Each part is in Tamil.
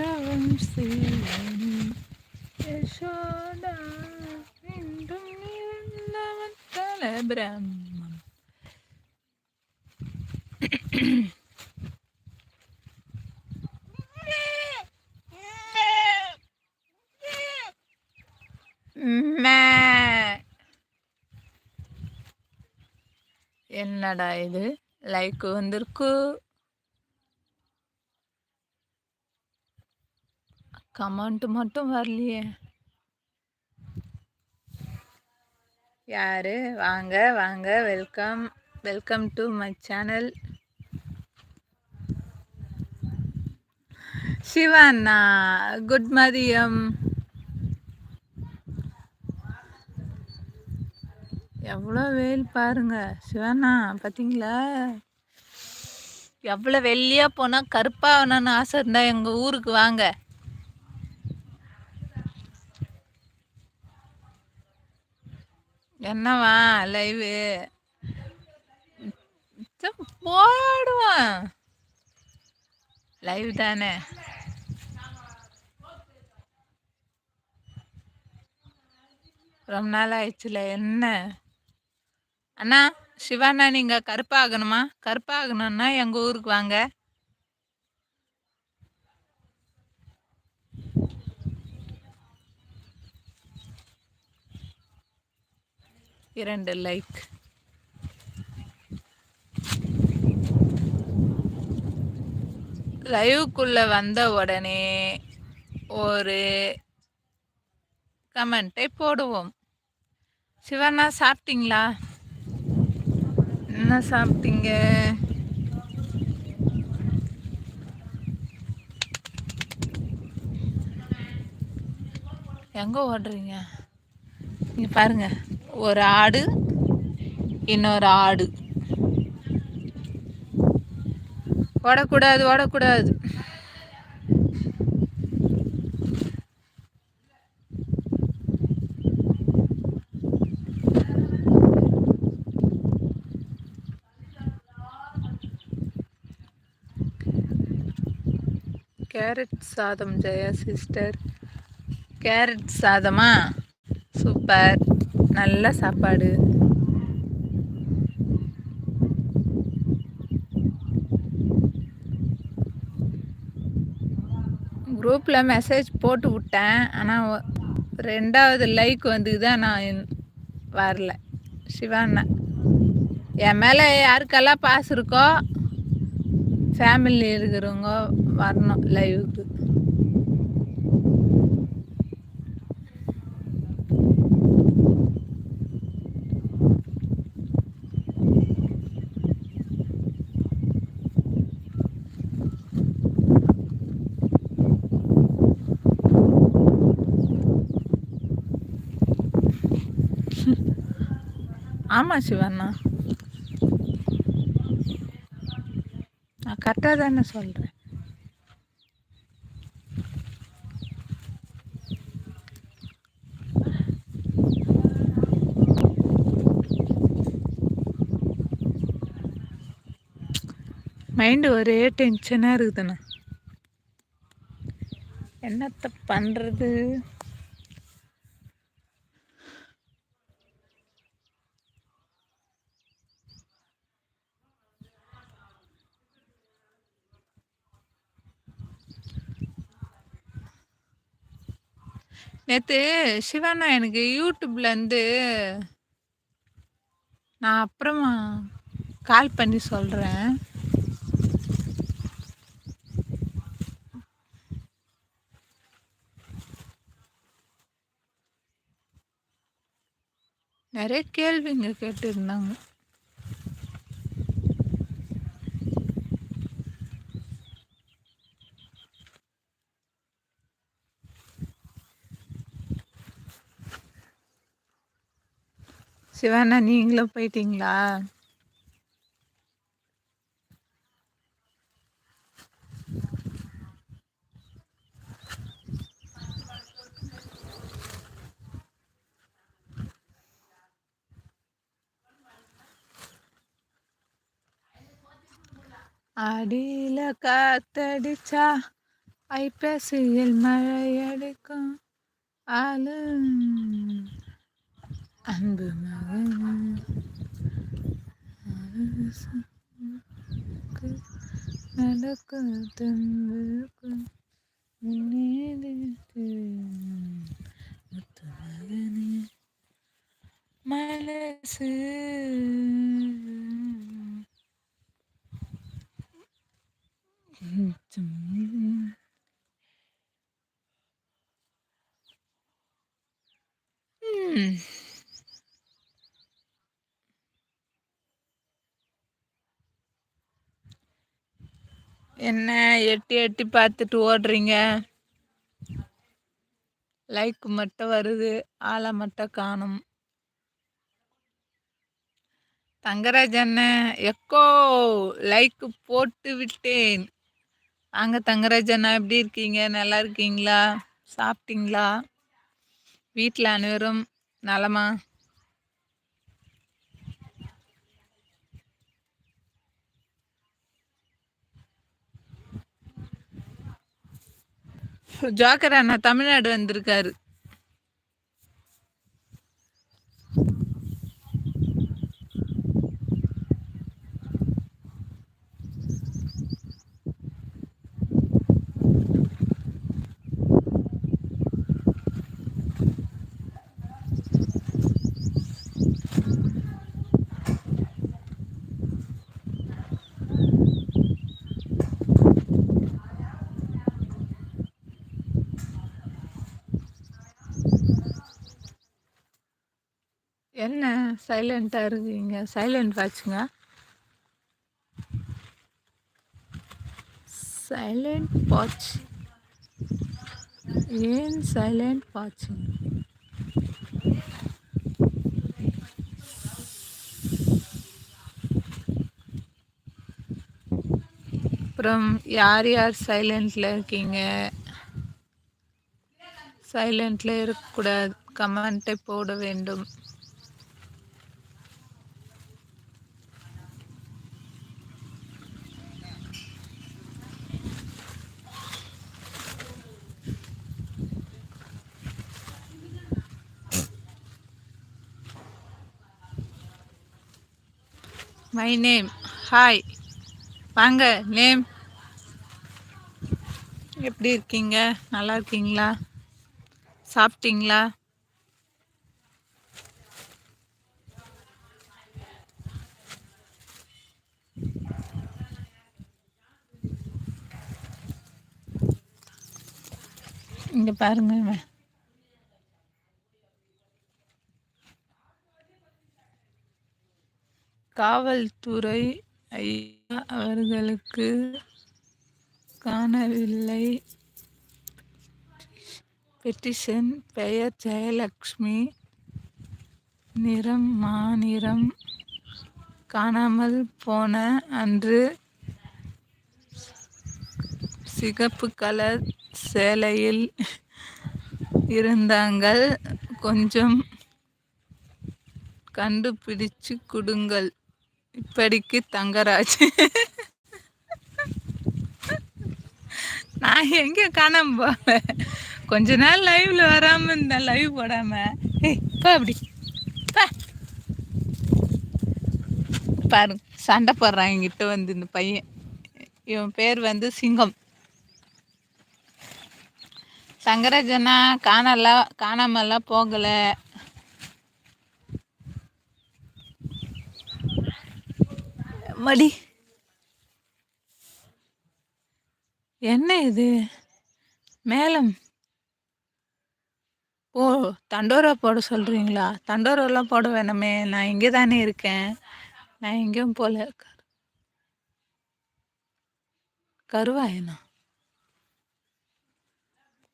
தவம் செய்யணி யசோதா மீண்டும் இருந்தவன் தல பிரம்மம் மே. என்னடா இது லைக் வந்திருக்கு கமெண்ட் மட்டும் வரலையே. யாரு? வாங்க வாங்க. Welcome welcome to my channel. Shivanna good மதியம். எவ்வளோ வெயில் பாருங்க. சிவாண்ணா பார்த்தீங்களா எவ்வளோ வெள்ளியாக போனால் கருப்பாகணும்னு ஆசை இருந்தால் எங்கள் ஊருக்கு வாங்க. என்னவா லைவு போடுவான் லைவ் தானே. ரொம்ப நாள் ஆயிடுச்சுல என்ன? அண்ணா சிவாண்ணா நீங்கள் கருப்பாகணுமா? கருப்பாகணும்னா எங்கள் ஊருக்கு வாங்க. இரண்டு லைக். லைவுக்குள்ளே வந்த உடனே ஒரு கமெண்ட்டை போடுவோம். சிவண்ணா சாப்பிட்டீங்களா? என்ன சாப்பிட்டீங்க? எங்கே ஓடுறீங்க? நீங்கள் பாருங்க. ஒரு ஆடு இன்னொரு ஆடு. ஓடக்கூடாது ஓடக்கூடாது. கேரட் சாதம் ஜெயா சிஸ்டர். கேரட் சாதமா? சூப்பர். நல்ல சாப்பாடு. குரூப்பில் மெசேஜ் போட்டு விட்டேன். ஆனால் ரெண்டாவது லைக் வந்து தான் நான் வரல. சிவாண்ணா. என் மேலே யாருக்கெல்லாம் பாஸ் இருக்கோ ஃபேமிலி இருக்கிறவங்க வரணும் லைவுக்கு ஆமாம் சிவண்ணா. நான் கரெக்டாக தானே சொல்கிறேன் மைண்டு ஒரே டென்ஷனாக இருக்குதுண்ணா. என்னத்தை பண்ணுறது நேற்று சிவானா எனக்கு யூடியூப்லேருந்து நான் அப்புறமா கால் பண்ணி சொல்கிறேன் நிறைய கேள்விங்க கேட்டுருந்தாங்க. சிவானா நீங்களும் போயிட்டீங்களா? அடியில காத்தடிச்சா ஐப்பசியில் மழை அடிக்கும் ஆளு அன்பு மகன் நடக்கும் தம்புக்கும் முத்து மகனே மலசு Hmm. என்ன எட்டி எட்டி பார்த்துட்டு ஓடுறீங்க? லைக் மட்டும் வருது ஆளை மட்டும் காணும். தங்கராஜ் அண்ணன் எக்கோ லைக் போட்டு விட்டேன். வாங்க தங்கராஜ் அண்ணா எப்படி இருக்கீங்க? நல்லா இருக்கீங்களா? சாப்பிட்டீங்களா? வீட்டில் அனைவரும் நலமா? ஜோக்கர் அண்ணா தமிழ்நாடு வந்திருக்காரு என்ன சைலண்ட்டாக இருக்கீங்க. சைலண்ட் வாட்சுங்க. Silent watch. ஏன் சைலண்ட் வாட்சிங் அப்புறம் யார் யார் சைலண்டில் இருக்கீங்க? சைலண்டில் இருக்கக்கூடாது. கமெண்ட்டை போட வேண்டும். மை நேம் ஹாய் வாங்க நேம் எப்படி இருக்கீங்க? நல்லா இருக்கீங்களா? சாப்பிட்டீங்களா? இங்கே பாருங்க காவல்துறை ஐயா அவர்களுக்கு காணவில்லை. பெட்டிஷன் பெயர் ஜெயலக்ஷ்மி. நிறம் மாநிறம். காணாமல் போன அன்று சிகப்பு கலர் சேலையில் இருந்தாங்கள். கொஞ்சம் கண்டுபிடிச்சு கொடுங்கள். இப்படிக்கு தங்கராஜ். நான் எங்க காணாம போவேன் கொஞ்ச நாள் லைவ்ல வராம இருந்தேன் லைவ் போடாம. இப்போ அப்படி. பாருங்க சண்டை போடுறான் என்கிட்ட வந்து இந்த பையன். இவன் பேர் வந்து சிங்கம். தங்கராஜனா காணல காணாமல்லாம் போகலை. மடி. என்ன இது? மேலம் ஓ தண்டோரா போட சொல்கிறீங்களா தண்டோரெல்லாம் போட வேணாமே. நான் இங்கே தானே இருக்கேன். நான் எங்கேயும் போல. கருவாயனா?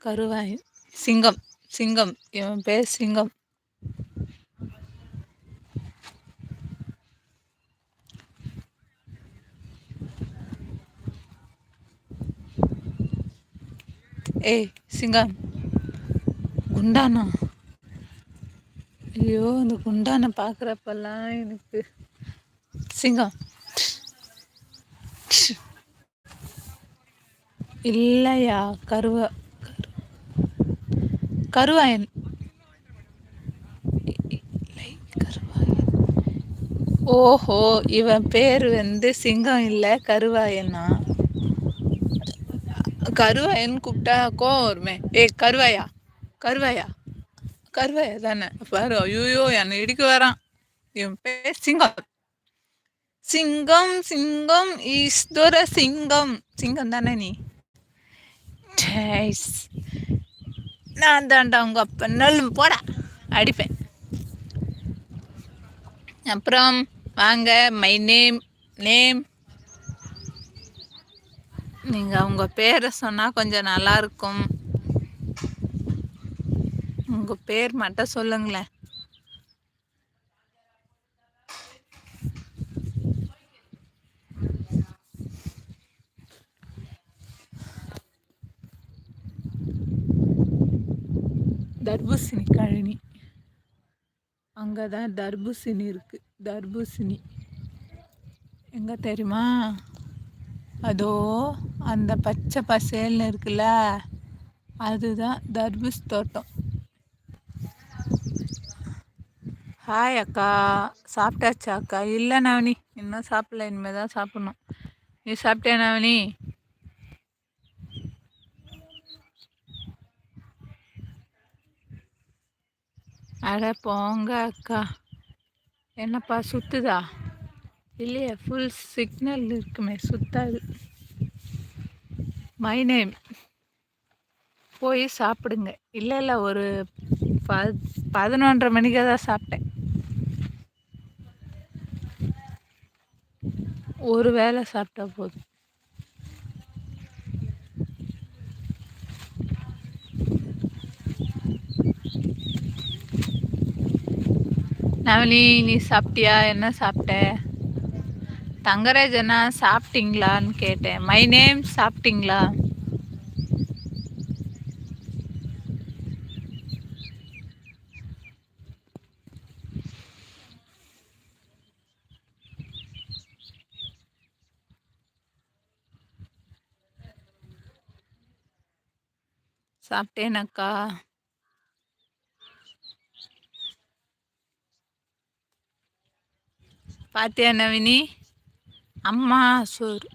கருவாய் சிங்கம். சிங்கம். இவன் பேர் சிங்கம். ஏய் சிங்கம் குண்டானா? ஐயோ அந்த குண்டானை பார்க்குறப்பெல்லாம் எனக்கு சிங்கம் இல்லையா கருவா கருவாயன் இல்லை கருவாயன்? ஓஹோ இவன் பேர் வந்து சிங்கம் இல்லை கருவாயனா? கருவாயன்னு கூப்பிட்டா கோவம் வருமே. ஏய் கருவாயா? கருவாயா? கருவாயா தானே. பாரு ஐயோ என்னை இடிக்க வரான். என் பேர் சிங்கம். சிங்கம் சிங்கம் ஈஸ்வர சிங்கம். சிங்கம் தானே நீ? டேய்ஸ். நான் தாண்டா உங்க அப்பா நல்லும் போடா. அடிப்பேன். அப்புறம் வாங்க மை நேம் நேம் நீங்கள் உங்கள் பேரை சொன்னால் கொஞ்சம் நல்லாயிருக்கும் உங்கள் பேர் மட்டும் சொல்லுங்களேன். தர்பூசணி கழனி. அங்கே தான் தர்பூசணி இருக்குது தர்பூசணி. எங்கே தெரியுமா? அதோ அந்த பச்சை பசேல்னு இருக்குல்ல அதுதான் தர்பூஸ் தோட்டம். ஹாய் அக்கா சாப்பிட்டாச்சா அக்கா? இல்லை நவனி இன்னும் சாப்பிடல இனிமேல் தான் சாப்பிட்ணும். நீ சாப்பிட்டியா நவனி? அட போங்க அக்கா. என்னப்பா சுத்துதா? இல்லையே ஃபுல் சிக்னல் இருக்குமே சுத்தாது. மை நேம் போய் சாப்பிடுங்க. இல்லை இல்லை ஒரு ப பதினொன்றரை மணிக்கு தான் சாப்பிட்டேன். ஒரு வேளை சாப்பிட்டா போதும். நவனி நீ சாப்பிட்டியா? என்ன சாப்பிட்ட? தங்கராஜ் அண்ணா சாப்பிட்டீங்களான்னு கேட்டேன் மை நேம் சாப்பிட்டீங்களா சாப்பிட்டேனக்கா பாத்தியா நவினி அம்மா சோறு